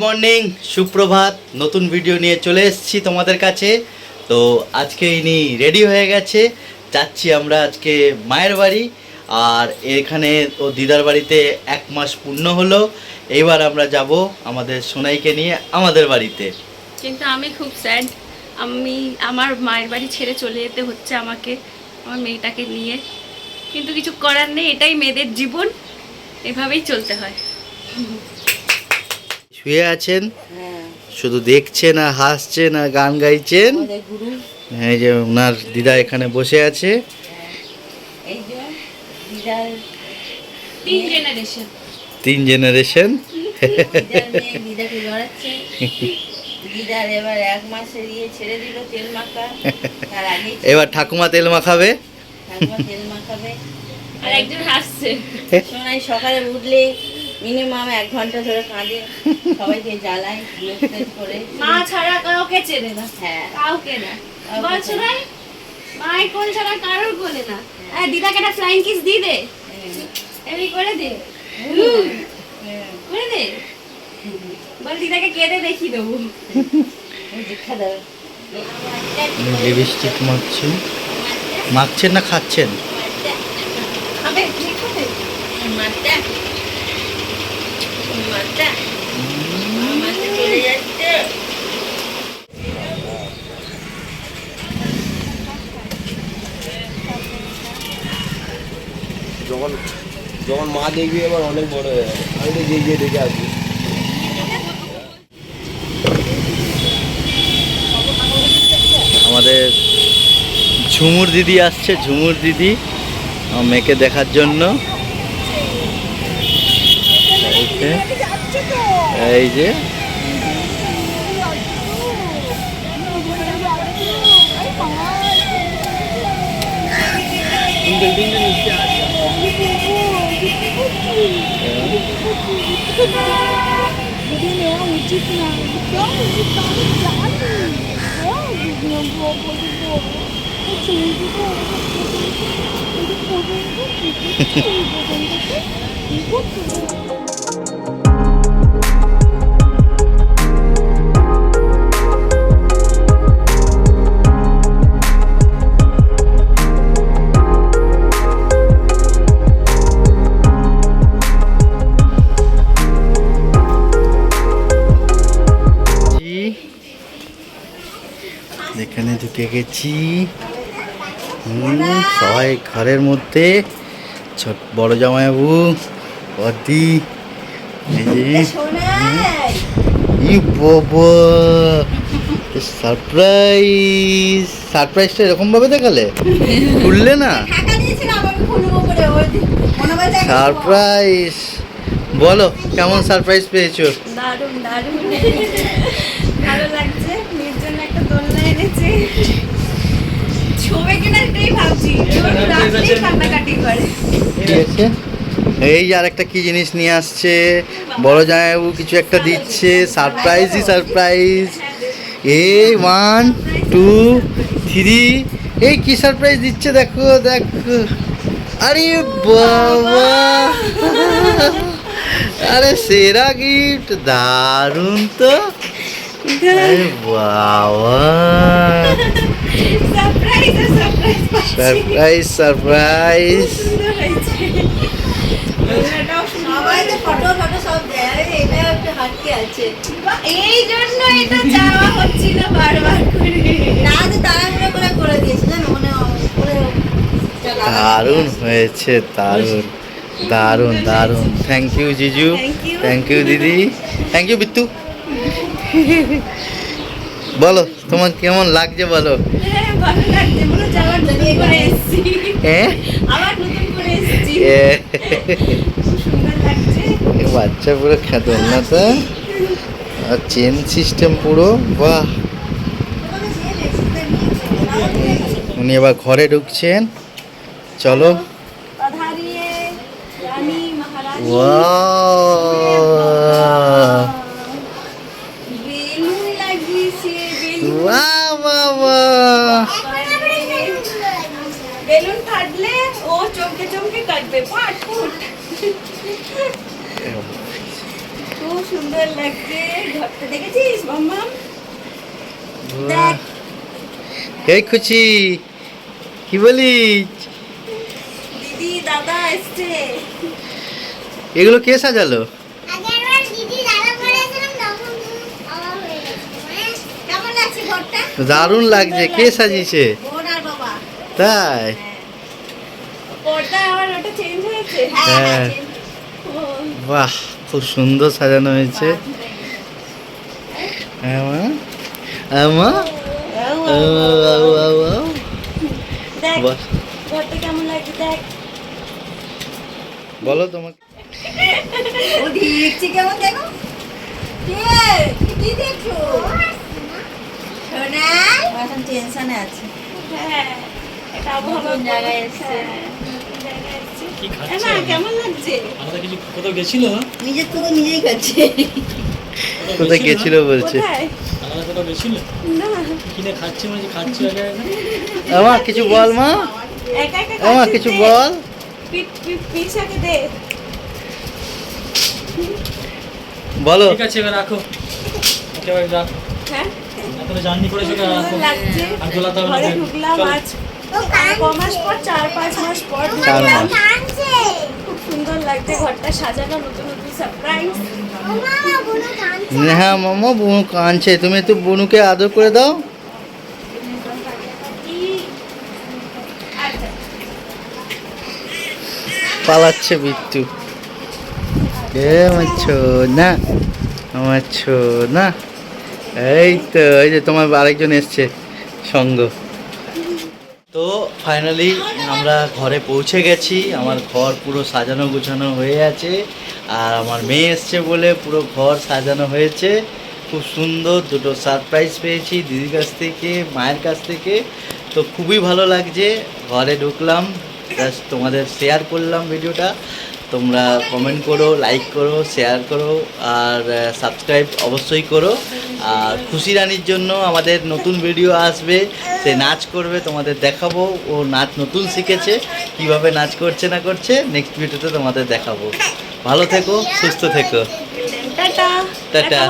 Morning, সুপ্রভাত, নতুন video নিয়ে চলে এসেছি তোমাদের কাছে। তো আজকে ইনি রেডি হয়ে গেছে। যাচ্ছি আমরা আজকে মায়ের বাড়ি, আর এখানে ও দিদার বাড়িতে এক মাস পূর্ণ হলো। এইবার আমরা যাব আমাদের সোনাইকে নিয়ে আমাদের বাড়িতে। কিন্তু আমি খুব স্যাড আমি আমার মায়ের বাড়ি ছেড়ে চলে যেতে হচ্ছে আমাকে, আমার মেয়েটাকে নিয়ে। কিন্তু কিছু করার নেই, এটাই মেয়েদের জীবন, এভাবেই চলতে হয়। শুয়ে আছেন শুধু দেখছেন আর হাসছেন আর গান গাইছেন। এই যে ওনার দিদা এখানে বসে আছে। তিন জেনারেশন এবার এক মাসের ছেড়ে দিল তেল মাখা। তার আগে এবার ঠাকুমা তেল মাখাবে। ঠাকুমা তেল মাখাবে। আর একজন হাসছে। সকালে উঠলে মিনিমাম এক ঘণ্টা ধরে কাঁদে। সবাইকে জ্বালায় করে। মা ছাড়া কাউকে চেনে না। হ্যাঁ। কাউকে না। বলছো না। মায়ের কোল ছাড়া কারোর কোলে না। হ্যাঁ দিদাকে একটা ফ্লাইং কিস দি। দে এমনি করে দে। করে দে। বল দিদাকে কেঁদে দেখিয়ে দেবো। দীক্ষা দেবে লিপস্টিক মাখছেন। মাখছেন না খাচ্ছেন? খাবে তুমি খাবে মারটা মারটা মারতে চলে যাচ্ছে যখন যখন মা দেখবি এবার অনেক বড় হয়ে যাবে। আমি তো গিয়ে গিয়ে দেখে আসবি। আমাদের ঝুমুর দিদি আসছে ঝুমুর দিদি মেয়েকে দেখার জন্য। এই যে, এই যে ঢুকে গেছি হুম, সবাই ঘরের মধ্যে। ছোট বড় জামাইবাবু ই বাবা সারপ্রাইজ। সারপ্রাইজটা এরকম ভাবে দেখালে? খুললে না? সারপ্রাইজ। বলো কেমন সারপ্রাইজ পেয়েছ? দারুণ দারুণ। ভালো লাগছে। দোলনা ছবে কিনা এটাই ভাবছি। কান্নাকাটি করে। এই যে আরেকটা কি জিনিস নিয়ে আসছে? বড় জামাইবাবু কিছু একটা দিচ্ছে। সারপ্রাইজই সারপ্রাইজ এই ওয়ান টু থ্রি এই কি সারপ্রাইজ দিচ্ছে? দেখো দেখো। আরে বাবা! আরে সেরা গিফট দারুণ তো। আরে বাবা সারপ্রাইজ সারপ্রাইজ সারপ্রাইজ সারপ্রাইজ হয়েছে দোলনাটাও সবাই তো ফটো ফটো সব দেয় আরে এটা একটা হাটকে আছে বা- এই জন্য এটা যাওয়া হচ্ছিল বারবার করে না তো তাড়াহুড়ো করে করে দিয়েছে জানো মানে দারুণ হয়েছে দারুণ দারুণ দারুণ থ্যাংক ইউ জিজু থ্যাংক ইউ দিদি থ্যাংক ইউ বিত্তু বলো তোমার কেমন লাগছে বলো? বাচ্চা পুরো খেত না তো? আর চেন সিস্টেম পুরো বাহ। উনি এবার ঘরে ঢুকছেন। চলো। ওয়া বাহ বাহ বাহ বেলুন ফাটলে ও চমকে চমকে কাটবে ফাট ফুট। খুব সুন্দর লাগছে ঘরটা দেখেছিস মাম্মা দেখ। এই খুশি কি বলিস? দিদি দাদা এসছে। এগুলো কে সাজালো আগেরবার দিদি দাদা পড়েছিলাম তখন অবাক হয়ে গেছে কেমন লাগছে ঘরটা দারুণ লাগছে কে সাজিয়েছে? তাই? চেঞ্জ হয়েছে? হ্যাঁ বাহ খুব সুন্দর সাজানো হয়েছে। হ্যাঁ হ্যাঁ বলো তোমাকে। দেখছি কেমন দেখো কি দেখছ? এখন টেনশনে আছে। হ্যাঁ এটা আবহাওয়া জায়গায় এসছে। হ্যাঁ, নতুন জায়গায় এসছে। কি খাচ্ছে? মা, কেমন লাগছে? আলাদা কিছু কোথাও গেছিল? নিজের থেকে নিজেই খাচ্ছে। কোথায় গেছিল? বলছে? আলাদা কোথাও গেছিল? না। কিনে খাচ্ছে মানে খাচ্ছে কিছু বল মা। কিছু বল। পিসাকে দে। বলো। ঠিক আছে এবার রাখো। ওকে এবার রাখো। হ্যাঁ? এতটা জার্নি করেছ এবার রাখো সুন্দর লাগছে। আর দোলাতে হবে ঘরে ঢুকলাম আজ। ক মাস পর চার পাঁচ মাস পর ঢুকলাম। খুব সুন্দর লাগছে ঘরটা সাজানো নতুন নতুন সারপ্রাইজ ও মামা বুনু কাঁদছে। হ্যাঁ মামা বুনু কাঁদছে। তুমি একটু বুনুকে আদর করে দাও। পালাচ্ছে বিট্টু। এ আমার না আমার না এই তো, এই যে তোমার আরেকজন এসছে, সঙ্গ। তো ফাইনালি আমরা ঘরে পৌঁছে গেছি, আমার ঘর পুরো সাজানো গুছানো হয়ে আছে, আর আমার মেয়ে এসছে বলে পুরো ঘর সাজানো হয়েছে। খুব সুন্দর, দুটো সারপ্রাইজ পেয়েছি দিদির কাছ থেকে, মায়ের কাছ থেকে। তো খুবই ভালো লাগছে, ঘরে ঢুকলাম জাস্ট তোমাদের শেয়ার করলাম ভিডিওটা তোমরা কমেন্ট করো লাইক করো শেয়ার করো আর সাবস্ক্রাইব অবশ্যই করো। আর খুশি রানীর জন্য আমাদের নতুন ভিডিও আসবে। সে নাচ করবে তোমাদের দেখাবো। ও নাচ নতুন শিখেছে কীভাবে নাচ করছে না করছে নেক্সট ভিডিওতে তোমাদের দেখাবো। ভালো থেকো সুস্থ থেকো। টাটা। টাটা।